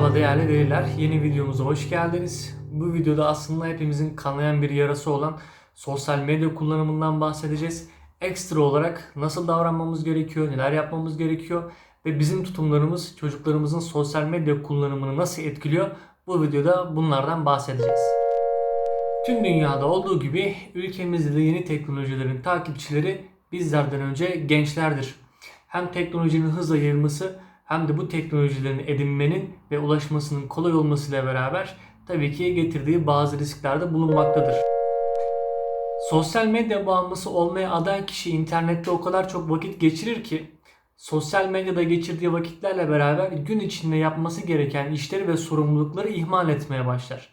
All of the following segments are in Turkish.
Merhaba değerli veliler, yeni videomuza hoş geldiniz. Bu videoda aslında hepimizin kanayan bir yarası olan sosyal medya kullanımından bahsedeceğiz. Ekstra olarak nasıl davranmamız gerekiyor, neler yapmamız gerekiyor ve bizim tutumlarımız çocuklarımızın sosyal medya kullanımını nasıl etkiliyor bu videoda bunlardan bahsedeceğiz. Tüm dünyada olduğu gibi ülkemizde de yeni teknolojilerin takipçileri bizlerden önce gençlerdir. Hem teknolojinin hızla yayılması hem de bu teknolojilerin edinmenin ve ulaşmasının kolay olmasıyla beraber tabii ki getirdiği bazı riskler de bulunmaktadır. Sosyal medya bağımlısı olmaya aday kişi internette o kadar çok vakit geçirir ki sosyal medyada geçirdiği vakitlerle beraber gün içinde yapması gereken işleri ve sorumlulukları ihmal etmeye başlar.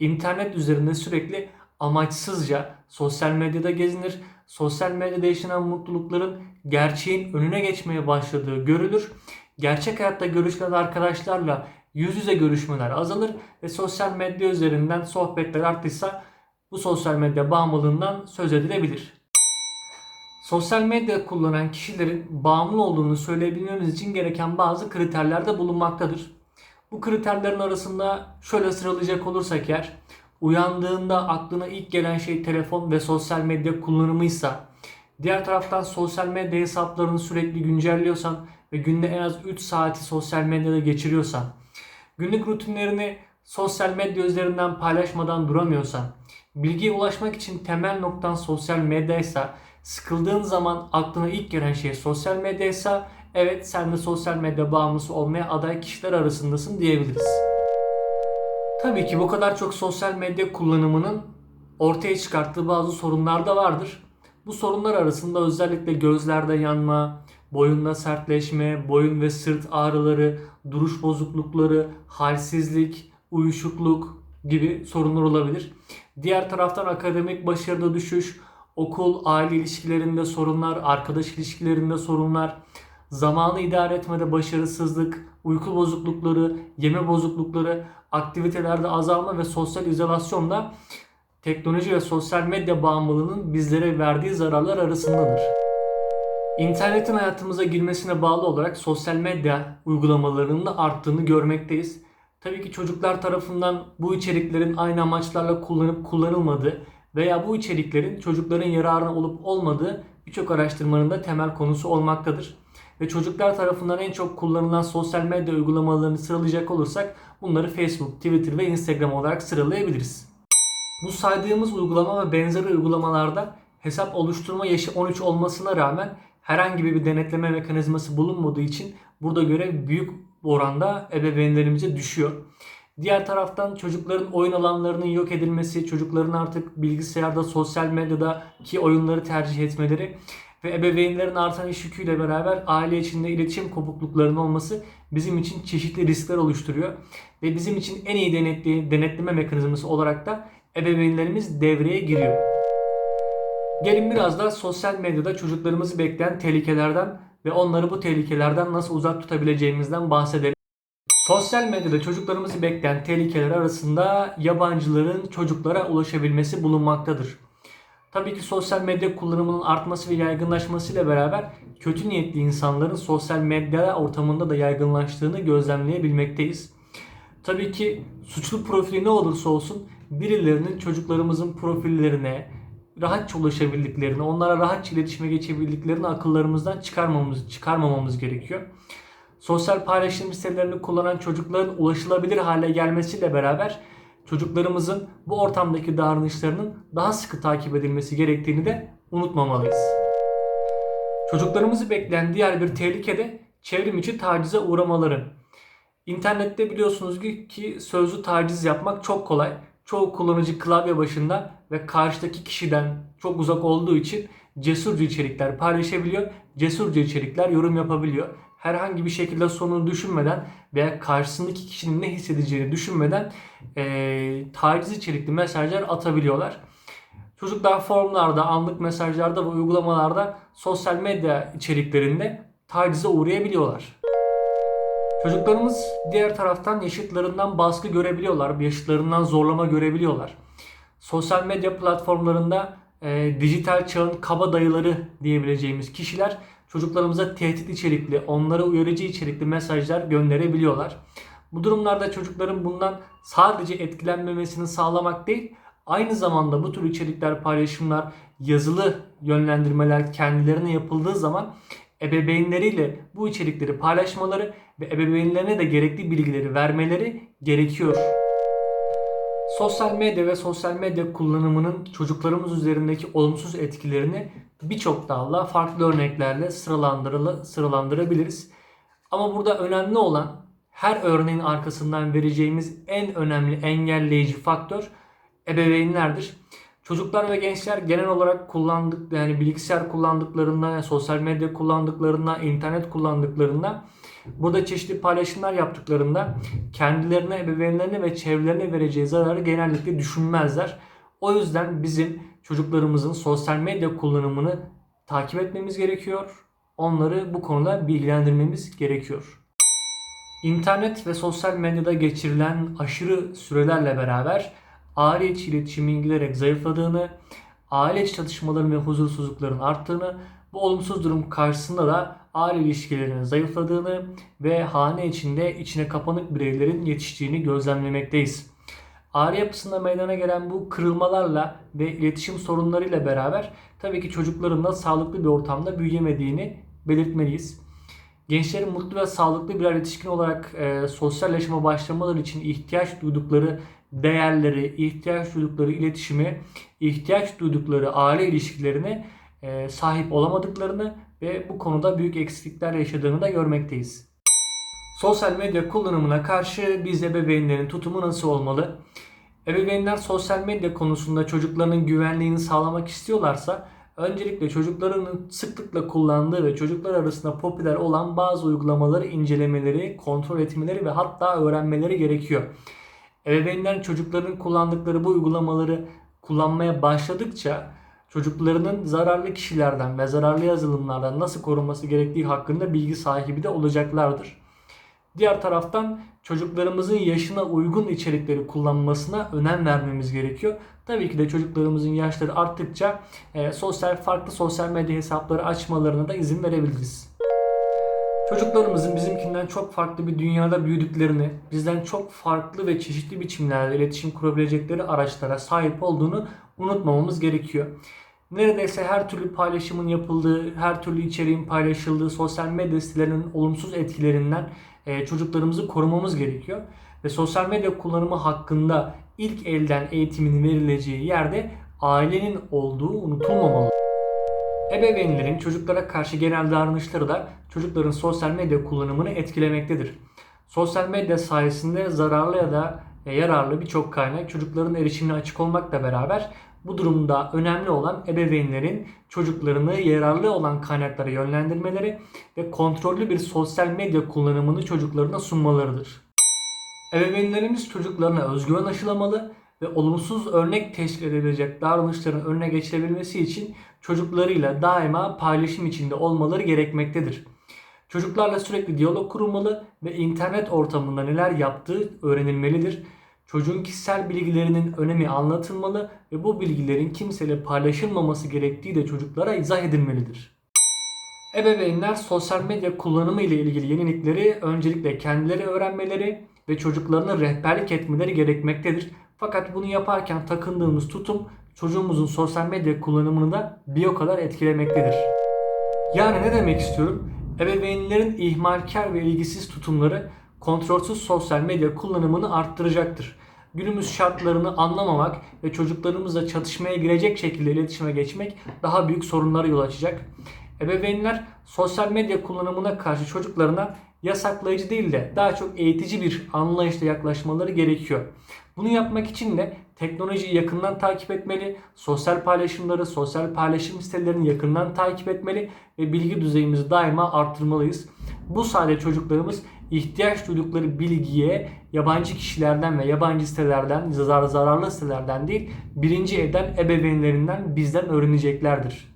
İnternet üzerinde sürekli amaçsızca sosyal medyada gezinir. Sosyal medyada yaşanan mutlulukların gerçeğin önüne geçmeye başladığı görülür. Gerçek hayatta görüşen arkadaşlarla yüz yüze görüşmeler azalır ve sosyal medya üzerinden sohbetler arttıysa bu sosyal medya bağımlılığından söz edilebilir. Sosyal medya kullanan kişilerin bağımlı olduğunu söyleyebilmemiz için gereken bazı kriterler de bulunmaktadır. Bu kriterlerin arasında şöyle sıralayacak olursak eğer uyandığında aklına ilk gelen şey telefon ve sosyal medya kullanımıysa diğer taraftan sosyal medya hesaplarını sürekli güncelliyorsan ve günde en az 3 saati sosyal medyada geçiriyorsan günlük rutinlerini sosyal medya üzerinden paylaşmadan duramıyorsan bilgiye ulaşmak için temel noktan sosyal medyaysa sıkıldığın zaman aklına ilk gelen şey sosyal medyaysa evet sen de sosyal medya bağımlısı olmaya aday kişiler arasındasın diyebiliriz. Tabii ki bu kadar çok sosyal medya kullanımının ortaya çıkarttığı bazı sorunlar da vardır. Bu sorunlar arasında özellikle gözlerde yanma, boyunda sertleşme, boyun ve sırt ağrıları, duruş bozuklukları, halsizlik, uyuşukluk gibi sorunlar olabilir. Diğer taraftan akademik başarıda düşüş, okul, aile ilişkilerinde sorunlar, arkadaş ilişkilerinde sorunlar, zamanı idare etmede başarısızlık, uyku bozuklukları, yeme bozuklukları, aktivitelerde azalma ve sosyal izolasyonla teknoloji ve sosyal medya bağımlılığının bizlere verdiği zararlar arasındadır. İnternetin hayatımıza girmesine bağlı olarak sosyal medya uygulamalarının da arttığını görmekteyiz. Tabii ki çocuklar tarafından bu içeriklerin aynı amaçlarla kullanıp kullanılmadığı veya bu içeriklerin çocukların yararına olup olmadığı birçok araştırmanın da temel konusu olmaktadır. Ve çocuklar tarafından en çok kullanılan sosyal medya uygulamalarını sıralayacak olursak bunları Facebook, Twitter ve Instagram olarak sıralayabiliriz. Bu saydığımız uygulama ve benzeri uygulamalarda hesap oluşturma yaşı 13 olmasına rağmen herhangi bir denetleme mekanizması bulunmadığı için burada görev büyük oranda ebeveynlerimize düşüyor. Diğer taraftan çocukların oyun alanlarının yok edilmesi, çocukların artık bilgisayarda, sosyal medyadaki oyunları tercih etmeleri ve ebeveynlerin artan iş yüküyle beraber aile içinde iletişim kopukluklarının olması bizim için çeşitli riskler oluşturuyor. Ve bizim için en iyi denetli, denetleme mekanizması olarak da ebeveynlerimiz devreye giriyor. Gelin biraz da sosyal medyada çocuklarımızı bekleyen tehlikelerden ve onları bu tehlikelerden nasıl uzak tutabileceğimizden bahsedelim. Sosyal medyada çocuklarımızı bekleyen tehlikeler arasında yabancıların çocuklara ulaşabilmesi bulunmaktadır. Tabii ki sosyal medya kullanımının artması ve yaygınlaşmasıyla beraber kötü niyetli insanların sosyal medya ortamında da yaygınlaştığını gözlemleyebilmekteyiz. Tabii ki suçlu profili ne olursa olsun birilerinin çocuklarımızın profillerine rahatça ulaşabildiklerini, onlara rahatça iletişime geçebildiklerini akıllarımızdan çıkarmamamız, çıkarmamamız gerekiyor. Sosyal paylaşım sitelerini kullanan çocukların ulaşılabilir hale gelmesiyle beraber çocuklarımızın bu ortamdaki davranışlarının daha sıkı takip edilmesi gerektiğini de unutmamalıyız. Çocuklarımızı bekleyen diğer bir tehlike de çevrim içi tacize uğramaları. İnternette biliyorsunuz ki sözlü taciz yapmak çok kolay. Çoğu kullanıcı klavye başında ve karşıdaki kişiden çok uzak olduğu için cesurca içerikler paylaşabiliyor. Cesurca içerikler yorum yapabiliyor. Herhangi bir şekilde sonunu düşünmeden veya karşısındaki kişinin ne hissedeceğini düşünmeden e, taciz içerikli mesajlar atabiliyorlar. Çocuklar forumlarda, anlık mesajlarda ve uygulamalarda sosyal medya içeriklerinde tacize uğrayabiliyorlar. Çocuklarımız diğer taraftan yaşıtlarından baskı görebiliyorlar, yaşıtlarından zorlama görebiliyorlar. Sosyal medya platformlarında e, dijital çağın kaba dayıları diyebileceğimiz kişiler çocuklarımıza tehdit içerikli, onlara uyarıcı içerikli mesajlar gönderebiliyorlar. Bu durumlarda çocukların bundan sadece etkilenmemesini sağlamak değil, aynı zamanda bu tür içerikler, paylaşımlar, yazılı yönlendirmeler kendilerine yapıldığı zaman ebeveynleriyle bu içerikleri paylaşmaları ve ebeveynlerine de gerekli bilgileri vermeleri gerekiyor. Sosyal medya ve sosyal medya kullanımının çocuklarımız üzerindeki olumsuz etkilerini birçok dalla farklı örneklerle sıralandırabiliriz. Ama burada önemli olan her örneğin arkasından vereceğimiz en önemli engelleyici faktör ebeveynlerdir. Çocuklar ve gençler genel olarak kullandık yani bilgisayar kullandıklarında, sosyal medya kullandıklarında, internet kullandıklarında burada çeşitli paylaşımlar yaptıklarında kendilerine, ebeveynlerine ve çevrelerine vereceği zararı genellikle düşünmezler. O yüzden bizim çocuklarımızın sosyal medya kullanımını takip etmemiz gerekiyor. Onları bu konuda bilgilendirmemiz gerekiyor. İnternet ve sosyal medyada geçirilen aşırı sürelerle beraber aile içi iletişimin giderek zayıfladığını, aile içi çatışmaların ve huzursuzlukların arttığını, bu olumsuz durum karşısında da aile ilişkilerinin zayıfladığını ve hane içinde içine kapanık bireylerin yetiştiğini gözlemlemekteyiz. Aile yapısında meydana gelen bu kırılmalarla ve iletişim sorunlarıyla beraber tabii ki çocukların da sağlıklı bir ortamda büyüyemediğini belirtmeliyiz. Gençlerin mutlu ve sağlıklı birer yetişkin olarak e, sosyal yaşama başlamaları için ihtiyaç duydukları değerleri, ihtiyaç duydukları iletişimi, ihtiyaç duydukları aile ilişkilerine e, sahip olamadıklarını ve bu konuda büyük eksiklikler yaşadığını da görmekteyiz. Sosyal medya kullanımına karşı biz ebeveynlerin tutumu nasıl olmalı? Ebeveynler sosyal medya konusunda çocuklarının güvenliğini sağlamak istiyorlarsa öncelikle çocuklarının sıklıkla kullandığı ve çocuklar arasında popüler olan bazı uygulamaları incelemeleri, kontrol etmeleri ve hatta öğrenmeleri gerekiyor. Ebeveynler çocukların kullandıkları bu uygulamaları kullanmaya başladıkça çocuklarının zararlı kişilerden ve zararlı yazılımlardan nasıl korunması gerektiği hakkında bilgi sahibi de olacaklardır. Diğer taraftan çocuklarımızın yaşına uygun içerikleri kullanmasına önem vermemiz gerekiyor. Tabii ki de çocuklarımızın yaşları arttıkça e, sosyal farklı sosyal medya hesapları açmalarına da izin verebiliriz. Çocuklarımızın bizimkinden çok farklı bir dünyada büyüdüklerini, bizden çok farklı ve çeşitli biçimlerde iletişim kurabilecekleri araçlara sahip olduğunu unutmamamız gerekiyor. Neredeyse her türlü paylaşımın yapıldığı, her türlü içeriğin paylaşıldığı sosyal medya sitelerinin olumsuz etkilerinden e, çocuklarımızı korumamız gerekiyor. Ve sosyal medya kullanımı hakkında ilk elden eğitimin verileceği yerde ailenin olduğu unutulmamalı. Ebeveynlerin çocuklara karşı genel davranışları da çocukların sosyal medya kullanımını etkilemektedir. Sosyal medya sayesinde zararlı ya da yararlı birçok kaynak çocukların erişimine açık olmakla beraber bu durumda önemli olan ebeveynlerin çocuklarını yararlı olan kaynaklara yönlendirmeleri ve kontrollü bir sosyal medya kullanımını çocuklarına sunmalarıdır. Ebeveynlerimiz çocuklarına özgüven aşılamalı ve olumsuz örnek teşkil edebilecek davranışların önüne geçilebilmesi için çocuklarıyla daima paylaşım içinde olmaları gerekmektedir. Çocuklarla sürekli diyalog kurulmalı ve internet ortamında neler yaptığı öğrenilmelidir. Çocuğun kişisel bilgilerinin önemi anlatılmalı ve bu bilgilerin kimseyle paylaşılmaması gerektiği de çocuklara izah edilmelidir. Ebeveynler sosyal medya kullanımı ile ilgili yenilikleri öncelikle kendileri öğrenmeleri ve çocuklarına rehberlik etmeleri gerekmektedir. Fakat bunu yaparken takındığımız tutum çocuğumuzun sosyal medya kullanımını da bir o kadar etkilemektedir. Yani ne demek istiyorum? Ebeveynlerin ihmalkar ve ilgisiz tutumları kontrolsüz sosyal medya kullanımını arttıracaktır. Günümüz şartlarını anlamamak ve çocuklarımızla çatışmaya girecek şekilde iletişime geçmek daha büyük sorunlara yol açacak. Ebeveynler sosyal medya kullanımına karşı çocuklarına yasaklayıcı değil de daha çok eğitici bir anlayışla yaklaşmaları gerekiyor. Bunu yapmak için de teknolojiyi yakından takip etmeli, sosyal paylaşımları, sosyal paylaşım sitelerini yakından takip etmeli ve bilgi düzeyimizi daima arttırmalıyız. Bu sayede çocuklarımız ihtiyaç duydukları bilgiye yabancı kişilerden ve yabancı sitelerden, zar zararlı sitelerden değil, birinci elden ebeveynlerinden bizden öğreneceklerdir.